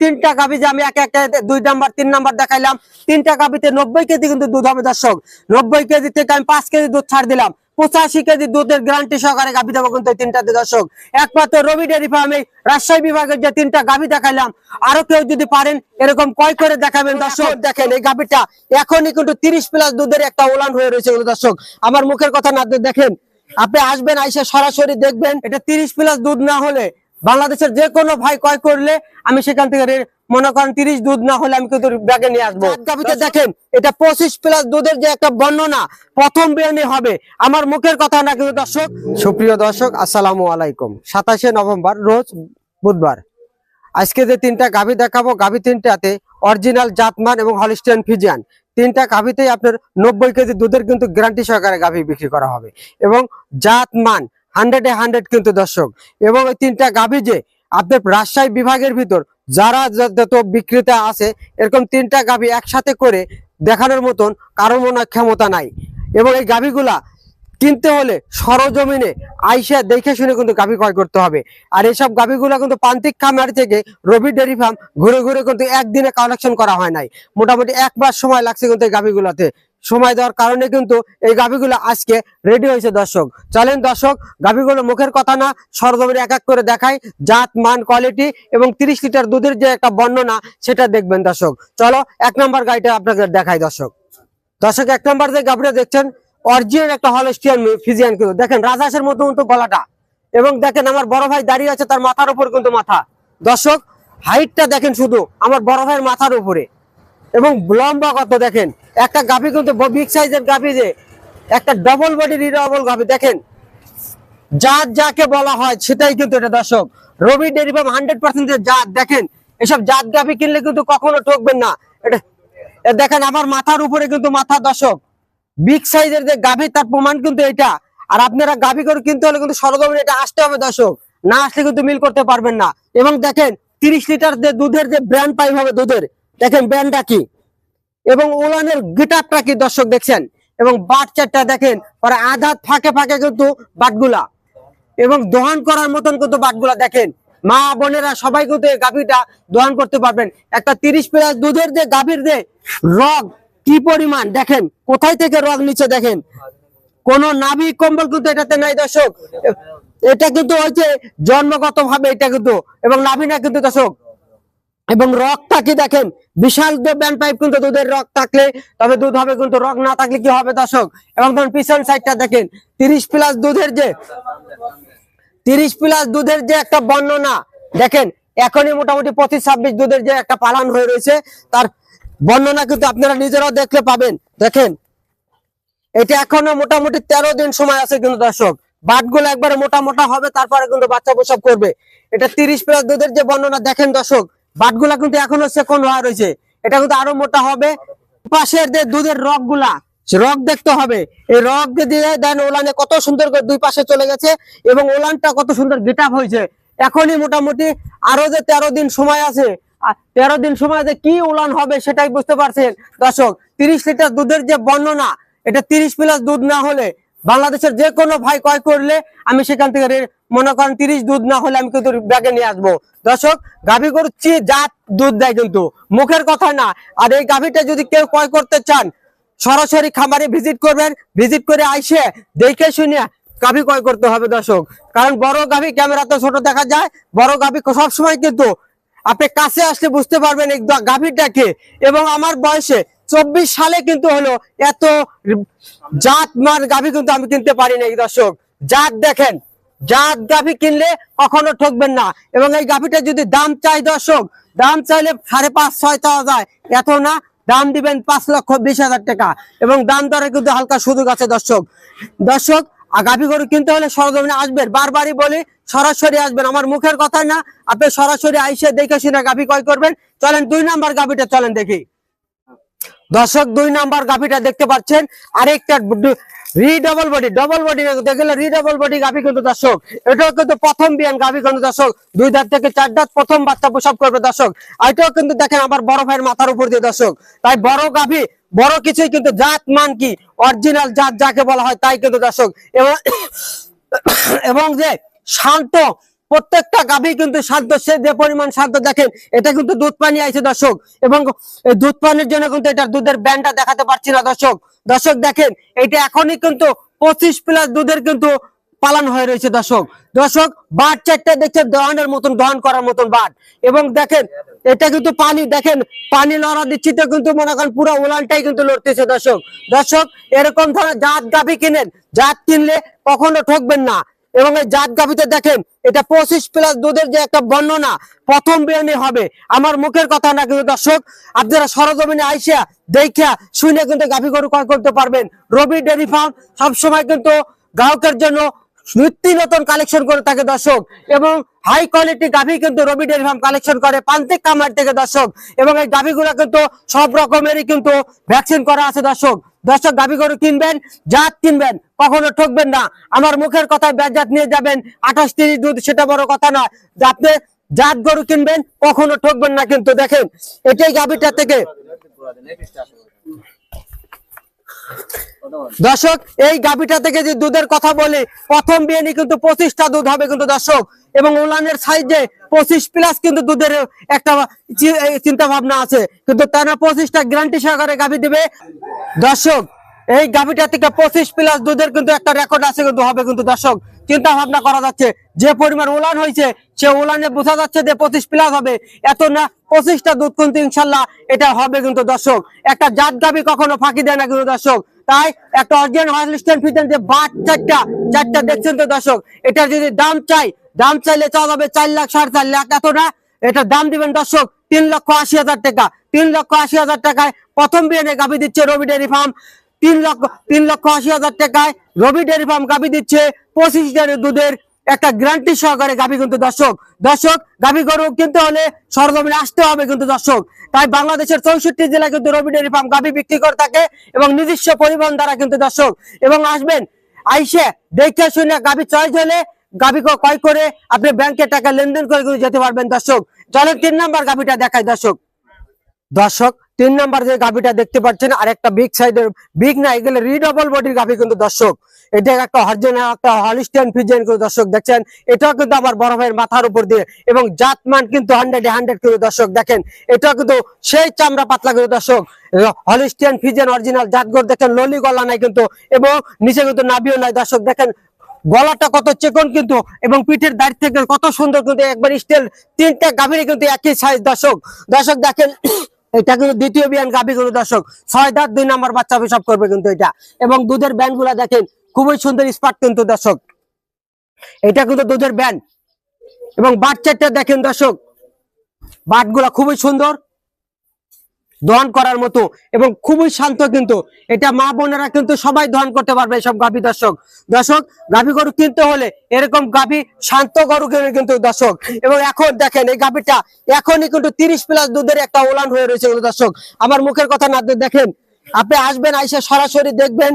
তিনটা গাভি যে আমি এক একটা দুই নাম্বার, তিন নাম্বার দেখাইলাম। তিনটা গাভিতে নব্বই কেজি কিন্তু দুধ হবে, দর্শক। নব্বই কেজি থেকে আমি পাঁচ কেজি দুধ ছাড় দিলাম। পঁচাশি কেজি দুধের গ্যারান্টি সহকারে গাভি দেবো কিন্তু তিনটাতে দর্শক। একমাত্র রবি ডেয়ারি ফার্মে রাজশাহী বিভাগের যে তিনটা গাভি দেখাইলাম, আরও কেউ যদি পারেন, এরকম কয় করে দেখাবেন, দর্শক? দেখেন, এই গাভিটা এখনই কিন্তু তিরিশ প্লাস দুধের একটা ওলান হয়ে রয়েছে দর্শক। আমার মুখের কথা না দেখেন, আপনি আসবেন, আইসে সরাসরি দেখবেন, এটা তিরিশ প্লাস দুধ না হলে বাংলাদেশের যে কোনো ভাই ক্রয় করলে আমি সেখান থেকে মনে করেন তিরিশ দুধ না হলে আমি কিন্তু ব্যাগে নিয়ে আসব। গাভিতে দেখেন এটা পঁচিশ প্লাস দুধের যে একটা বর্ণনা প্রথম বিয়ানি হবে। আমার মুখের কথা না কিন্তু দর্শক। সুপ্রিয় দর্শক আসসালামু আলাইকুম। সাতাশে নভেম্বর রোজ বুধবার। আজকে যে তিনটা গাভি দেখাবো গাভি তিনটাতে অরিজিনাল জাতমান এবং হলিস্টিয়ান ফিজিয়ান। তিনটা গাভিতেই আপনার নব্বই কেজি দুধের কিন্তু গ্যারান্টি সহকারে গাভি বিক্রি করা হবে। এবং জাতমান হান্ড্রেডে হান্ড্রেড কিন্তু দর্শক। এবং ওই তিনটা গাভি যে আপনার রাজশাহী বিভাগের ভিতর যারা যত বিক্রেতা আছে, এরকম তিনটা গাভি একসাথে করে দেখানোর মতন কারও মনে ক্ষমতা নাই। এবং এই গাভিগুলা কিনতে হলে সরজমিনে আইসা দেখে শুনে কিন্তু গাভি ক্রয় করতে হবে। আর এইসব গাভিগুলো কিন্তু প্রান্তিক খামার থেকে রবি ডেয়ারি ফার্ম ঘুরে ঘুরে কিন্তু একদিনে কালেকশন করা হয় নাই। মোটামুটি এক মাস সময় লাগছে কিন্তু এই গাভিগুলোতে। সময় দেওয়ার কারণে কিন্তু এই গাভিগুলো আজকে রেডি হয়েছে দর্শক। চলেন দর্শক, গাভিগুলো মুখের কথা না, সরজমিনে এক এক করে দেখাই। জাত, মান কোয়ালিটি এবং তিরিশ লিটার দুধের যে একটা বর্ণনা সেটা দেখবেন দর্শক। চলো, এক নম্বর গাড়িটা আপনাকে দেখাই দর্শক। দর্শক, এক নম্বর যে গাভিটা দেখছেন, অরিজিনাল একটা হলস্টিয়ান ফিজিয়ান কিন্তু। দেখেন, রাজহাঁসের মতো মতো গলাটা। এবং দেখেন, আমার বড় ভাই দাঁড়িয়ে আছে তার মাথার উপর কিন্তু মাথা। দর্শক হাইটটা দেখেন শুধু, আমার বড় ভাইয়ের মাথার উপরে। এবং লম্বা কত দেখেন? একটা গাভি কিন্তু বিগ সাইজের গাভি যে, একটা ডবল বডি ডবল গাভি, দেখেন? জাত যাকে বলা হয় সেটাই কিন্তু এটা দর্শক। Rabi dairy farm hundred percent জাত, দেখেন? এসব জাত গাভি কিনলে কিন্তু কখনো ঠকবেন না। এটা দেখেন আমার মাথার উপরে কিন্তু মাথা দর্শক। বিগ সাইজের যে গাভি, তার প্রমাণ কিন্তু এটা। আর আপনারা গাভি করে কিনতে হলে কিন্তু সরগমে এটা আসতে হবে দর্শক। না আসলে কিন্তু মিল করতে পারবেন না। এবং দেখেন, তিরিশ লিটার যে দুধের যে ব্র্যান্ড পাইপ হবে দুধের দেখেন ব্র্যান্ডটা কি? এবং ওলানের গিটারটা কি দর্শক দেখছেন? এবং বাট চারটা দেখেন ওরা আধা ফাঁকে ফাঁকে কিন্তু বাটগুলা এবং দহন করার মতন কিন্তু বাটগুলা দেখেন। মা বোনেরা সবাই কিন্তু এই গাভীটা দহন করতে পারবেন। একটা তিরিশ প্লাস দুধের যে গাভীর যে রগ, কি পরিমাণ? দেখেন, কোথায় থেকে রগ নিচে দেখেন? কোন নাভি কম্বল কিন্তু এটাতে নাই দর্শক। এটা কিন্তু হচ্ছে জন্মগত ভাবে এটা কিন্তু, এবং নাভি না কিন্তু দর্শক। এবং রগটা কি দেখেন, বিশাল ব্যান্ড পাইপ কিন্তু দুধের রগ থাকলে, তবে দুধ হবে কিন্তু রগ না থাকলে কি হবে দর্শক? এবং ধরুন পিছন সাইডটা দেখেন, তিরিশ প্লাস দুধের যে, তিরিশ প্লাস দুধের যে একটা বর্ণনা, দেখেন, এখনই মোটামুটি পঁচিশ ছাব্বিশ দুধের যে একটা পালন হয়ে রয়েছে, তার বর্ণনা কিন্তু আপনারা নিজেরাও দেখলে পাবেন। দেখেন, এটা এখনও মোটামুটি তেরো দিন সময় আছে কিন্তু দর্শক। বাটগুলো একবারে মোটা মোটা হবে, তারপরে কিন্তু বাচ্চা প্রসব করবে। এটা তিরিশ প্লাস দুধের যে বর্ণনা, দেখেন দর্শক বাটগুলা কিন্তু এখনও সেকন্ড হওয়া রয়েছে। এটা কিন্তু আরও মোটা হবে। পাশের যে দুধের রগগুলা রগ দেখতে হবে। এই রগ দিয়ে দেন ওলানে কত সুন্দর করে দুই পাশে চলে গেছে এবং ওলানটা কত সুন্দর গেট হয়েছে। এখনই মোটামুটি আরও যে তেরো দিন সময় আছে তেরো দিন সময় যে কি উলান হবে সেটাই বুঝতে পারছেন। দর্শক, তিরিশ লিটার দুধের যে বর্ণনা, এটা তিরিশ প্লাস দুধ না হলে বাংলাদেশের যে কোনো ভাই ক্রয় করলে আমি সেখান থেকে মনে করেন তিরিশ দুধ না হলে আমি কিন্তু ব্যাগে নিয়ে আসব। দর্শক, গাভী চেয়ে জাত দুধ দেয় কিন্তু। মুখের কথা না। আর এই গাভীটা যদি কেউ ক্রয় করতে চান, সরাসরি খামারে ভিজিট করবেন। ভিজিট করে আইসে দেখে শুনে গাভী ক্রয় করতে হবে দর্শক। কারণ বড় গাভী ক্যামেরাতে ছোট দেখা যায়। বড় গাভী সবসময় কিন্তু আপনি কাছে আসলে বুঝতে পারবেন এই গাভীটাকে। এবং আমার বয়সে চব্বিশ সালে কিন্তু হলো এত জাত মার গাভী কিন্তু আমি কিনতে পারি না দর্শক। জাত দেখেন, জাত গাভী কিনলে কখনো ঠকবেন না। এবং এই গাভীটা যদি দাম চাই, দর্শক, দাম চাইলে সাড়ে পাঁচ, ছয় চাওয়া যায়। এত না, দাম দিবেন পাঁচ লক্ষ বিশ হাজার টাকা। এবং দাম দরে কিন্তু হালকা সুযোগ আছে, দর্শক। দর্শক, আর গাভী গরু কিনতে হলে সরজমিনে আসবেন। বারবারই বলি, সরাসরি আসবেন। আমার মুখের কথা না, আপনি সরাসরি আইসে দেখে শুনে গাভী ক্রয় করবেন। চলেন দুই নাম্বার গাভীটা, চলেন দেখি। দর্শক দুই নাম্বার গাভীটা দেখতে পাচ্ছেন, আরেকটা রি ডবল বডি ডবল বডি দেখলে রি ডবল বডি গাভী কিন্তু দর্শক। এটাও কিন্তু প্রথম বিয়ান গাভী কিন্তু দর্শক। দুই দাঁত থেকে চার দাঁত প্রথম বাচ্চা প্রসব করবে দর্শক। এটাও কিন্তু দেখেন আমার বড় ভাইয়ের মাথার উপর দিয়ে দর্শক। তাই বড় গাভী, বড় কিছুই কিন্তু জাত, মান কি অরিজিনাল জাত যাকে বলা হয় তাই কিন্তু দর্শক। এবং এবং যে শান্ত প্রত্যেকটা গাভী কিন্তু সাধ্য সে যে পরিমাণ সাধ্য দেখেন, এটা কিন্তু দুধ পানি আইছে দর্শক। এবং দুধ পানির জন্য কিন্তু এটার দুধের ব্যান্ডটা দেখাতে পারছি না দর্শক। দর্শক দেখেন, এটা এখনই কিন্তু পঁচিশ প্লাস দুধের কিন্তু পালন হয়ে রয়েছে দর্শক। দর্শক, বাট চারটা দেখছেন, দহনের মতন, দহন করার মতন বাট। এবং দেখেন, এটা কিন্তু পানি, দেখেন, পানি লড়া দিচ্ছি তো কিন্তু মনে করেন পুরো উলানটাই কিন্তু লড়তেছে দর্শক। দর্শক, এরকম ধরনের জাত গাভি কিনেন, জাত কিনলে কখনো ঠকবেন না। এবং এই জাত গাভিতে দেখেন, এটা পঁচিশ প্লাস দুধের যে একটা বর্ণনা, প্রথম বিয়ানি হবে। আমার মুখের কথা না, কিন্তু দর্শক, আপনারা সরজমিনে আইসা দেখা শুনে কিন্তু গাভি গরু ক্রয় করতে পারবেন। রবি ডেরি ফার্ম সবসময় কিন্তু গ্রাহকের জন্য নিত্য নতুন কালেকশন করে থাকে দর্শক। এবং হাই কোয়ালিটি গাভি কিন্তু রবি ডেয়ারি ফার্ম কালেকশন করে প্রান্তিক কামার থেকে দর্শক। এবং এই গাভিগুলো কিন্তু সব রকমেরই কিন্তু ভ্যাকসিন করা আছে দর্শক। দর্শক দাবি গরু কিনবেন, জাত কিনবেন, কখনো ঠকবেন না। আমার মুখের কথা ব্যাজাত নিয়ে যাবেন। আঠাশ তিরিশ দুধ সেটা বড় কথা নয়। আপনি জাত গরু কিনবেন, কখনো ঠকবেন না কিন্তু দেখেন, এটাই গাভীটা থেকে। দর্শক, এই গাভিটা থেকে যে দুধের কথা বলি, প্রথম বিয়ানি কিন্তু পঁচিশটা দুধ হবে কিন্তু দর্শক, এবং উলানের সাইজে পঁচিশ প্লাস কিন্তু দুধের একটা চিন্তা ভাবনা আছে। কিন্তু তারা পঁচিশটা গ্যারান্টি সহকারে গাভি দিবে। দর্শক, এই গাভীটা থেকে পঁচিশ প্লাস দুধের কিন্তু একটা রেকর্ড আছে কিন্তু হবে কিন্তু দর্শক। চিন্তা ভাবনা করা যাচ্ছে। যে পরিমাণ উলান হয়েছে, সে উলানে বোঝা যাচ্ছে যে পঁচিশ প্লাস হবে। এত না, পঁচিশটা দুধ কিন্তু ইনশাল্লাহ এটা হবে কিন্তু দর্শক। একটা জাত গাভি কখনো ফাঁকি দেয় না কিন্তু দর্শক। তাই একটা অরিজিনাল হলিস্টেন ফিজেন যে বাট চারটা চারটা দেখছেন তো দর্শক এটা যদি দাম চাই, দাম চাইলে চাওয়া যাবে চার লাখ, সাড়ে চার লাখ। এত না, এটা দাম দিবেন দর্শক তিন লক্ষ আশি হাজার টাকা। তিন লক্ষ আশি হাজার টাকায় প্রথম বিয়ানে গাভি দিচ্ছে রবি ডেয়ারি ফার্ম। তিন লক্ষ তিন লক্ষ আশি হাজার টাকায় রবি ডেয়ারি ফার্ম গাভি দিচ্ছে। পঁচিশ লিটারের দুধের একটা গ্যারান্টি সহকারে গাভি কিন্তু দর্শক। দর্শক, গাভি গরু কিনতে হলে সরজমিনে আসতে হবে কিন্তু দর্শক। তাই বাংলাদেশের চৌষট্টি জেলায় কিন্তু রবি ডেয়ারি ফার্ম গাভি বিক্রি করে থাকে এবং নিজস্ব পরিবহন দ্বারা কিন্তু দর্শক। এবং আসবেন, আইসে দেখে শুনে গাভি চয়েস হলে গাভি ক্রয় করে আপনি ব্যাংকে টাকা লেনদেন করে কিন্তু যেতে পারবেন দর্শক। চলেন তিন নাম্বার গাভিটা দেখায় দর্শক। দর্শক তিন নাম্বার যে গাভিটা দেখতে পাচ্ছেন আর একটা বিগ সাইডের বিগ না, এগুলো রিডবল বডির গাভি কিন্তু দর্শক। এটা একটা হরজেনা একটা হলিস্টিয়ান ফিজেন কিন্তু দর্শক দেখছেন। এটাও কিন্তু আবার বড় ভাইয়ের মাথার উপর দিয়ে এবং জাতমান কিন্তু হান্ড্রেড হান্ড্রেড কিন্তু দর্শক দেখেন। এটাও কিন্তু সেই চামড়া পাতলা কিন্তু দর্শক। হলিস্টিয়ান ফিজেন অরিজিনাল জাতগর দেখেন, ললি গলা নাই কিন্তু, এবং নিচে কিন্তু নাবিও নাই দর্শক দেখেন। গলাটা কত চেকন কিন্তু, এবং পিঠের দাড়ি থেকে কত সুন্দর কিন্তু একবার স্টিল তিনটা গাভীর কিন্তু একই সাইজ দর্শক। দর্শক দেখেন এটা কিন্তু দ্বিতীয় বিয়ান গাভী গরু দর্শক। ছয় দাঁত, দুই নাম্বার বাচ্চা সব করবে কিন্তু এটা। এবং দুধের ব্যান্ডগুলা দেখেন, খুবই সুন্দর স্পার্ট কিন্তু দর্শক। এটা কিন্তু দুধের ব্যান্ড এবং বাচ্চাটা দেখেন দর্শক বাটগুলা খুবই সুন্দর। দহন করার মতো এবং খুবই শান্ত কিন্তু। এটা মা বোনেরা কিন্তু সবাই দহন করতে পারবে সব গাভী দর্শক। দর্শক, গাভী গরু কিনতে হলে এরকম গাভী শান্ত গরু কিনে কিন্তু দর্শক। এবং এখন দেখেন এই গাভীটা এখনই কিন্তু তিরিশ প্লাস দুধের একটা ওলান হয়ে রয়েছে দর্শক। আমার মুখের কথা না দেখেন। আপনি আসবেন, আইসে সরাসরি দেখবেন।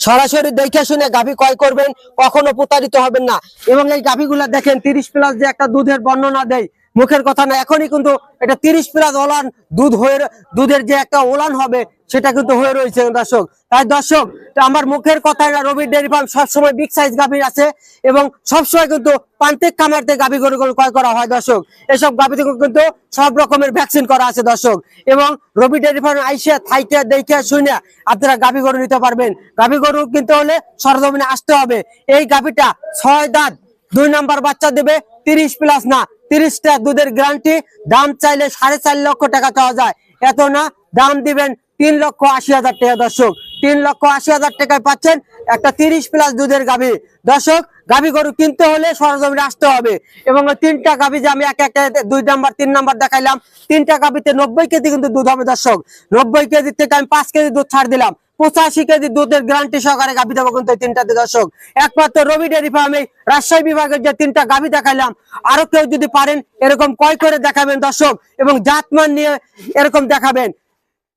সরাসরি দেখে শুনে গাভী ক্রয় করবেন, কখনো প্রতারিত হবেন না। এবং এই গাভীগুলা দেখেন, তিরিশ প্লাস যে একটা দুধের বর্ণনা দেয় মুখের কথা না, এখনই কিন্তু এটা তিরিশ প্লাস ওলান দুধ হয়ে, দুধের যে একটা ওলান হবে, সেটা কিন্তু হয়ে রয়েছে দর্শক। তাই দর্শক আমার মুখের কথা না, রবি ডেয়ারি ফার্ম সবসময় বিগ সাইজ গাভী আছে এবং সবসময় কিন্তু প্রান্তিক খামারতে গাভী গরুগুলো ক্রয় করা হয় দর্শক। এসব গাভী থেকে কিন্তু সব রকমের ভ্যাকসিন করা আছে দর্শক। এবং রবি ডেয়ারি ফার্ম আইসে থাইকে দেখে শুনে আপনারা গাভী গরু নিতে পারবেন। গাভী গরু কিনতে হলে সরজমিনে আসতে হবে। এই গাভীটা ছয় দাঁত, দুই নাম্বার বাচ্চা দেবে, তিরিশ প্লাস না তিরিশটা দুধের গ্যারান্টি দাম চাইলে সাড়ে চার লক্ষ টাকা পাওয়া যায়। এত না, দাম দিবেন তিন লক্ষ আশি হাজার টাকা। দর্শক, তিন লক্ষ আশি হাজার টাকায় পাচ্ছেন একটা তিরিশ প্লাস দুধের গাভী। দর্শক, গাভী গরু কিনতে হলে সরজমিনে আসতে হবে। এবং তিনটা গাভী যে আমি এক একটা দুই নাম্বার, তিন নাম্বার দেখাইলাম, তিনটা গাভীতে নব্বই কেজি কিন্তু দুধ হবে। দর্শক, নব্বই কেজি থেকে আমি পাঁচ কেজি দুধ ছাড় দিলাম। পঁচাশি কেজি দুধের গ্যারান্টি সহকারে গাভী দেবো কিন্তু তিনটা দর্শক। একমাত্র রবি ডেয়ারি ফার্মে রাজশাহী বিভাগের যে তিনটা গাভী দেখাইলাম, আরও কেউ যদি পারেন, এরকম কয় করে দেখাবেন দর্শক, এবং জাতমান নিয়ে এরকম দেখাবেন।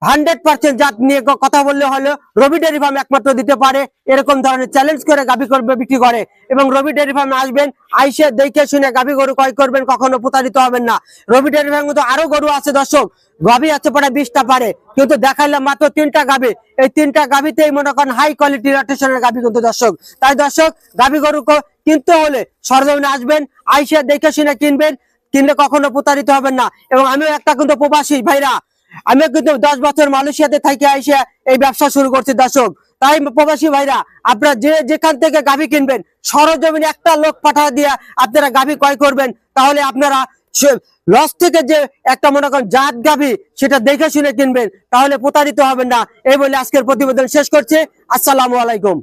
হান্ড্রেড পার্সেন্ট জাত নিয়ে কথা বললে হলো রবি ডেয়ারি ফার্ম একমাত্র দিতে পারে। এরকম ধরনের চ্যালেঞ্জ করে গাভী করবে, বিক্রি করে। এবং রবি ডেয়ারি ফার্মে আসবেন, আইসে দেখে শুনে গাভী গরু ক্রয় করবেন, কখনো প্রতারিত হবেন না। রবি ডেয়ারি ফার্মে তো আরও গরু আছে দর্শক। গাভী আছে প্রায় বিশটা পারে। কিন্তু দেখাইলাম মাত্র তিনটা গাভী। এই তিনটা গাভীতেই মনে করেন হাই কোয়ালিটি রটেশনের গাভী কিন্তু দর্শক। তাই দর্শক, গাভী গরু কিনতে হলে সরজমিনে আসবেন, আইসা দেখে শুনে কিনবেন, কিনলে কখনো প্রতারিত হবেন না। এবং আমিও একটা কিন্তু প্রবাসী, ভাইরা। আমিও কিন্তু দশ বছর মালয়েশিয়াতে থেকে আইসা এই ব্যবসা শুরু করছি, দর্শক। তাই প্রবাসী ভাইরা, আপনারা যে যেখান থেকে গাভী কিনবেন, সরজমিনে একটা লোক পাঠা দিয়ে আপনারা গাভী ক্রয় করবেন। তাহলে আপনারা লস থেকে যে একটা মনে করেন জাত গাভী, সেটা দেখে শুনে কিনবেন। তাহলে প্রতারিত হবেন না। এই বলে আজকের প্রতিবেদন শেষ করছে। আসসালামু আলাইকুম।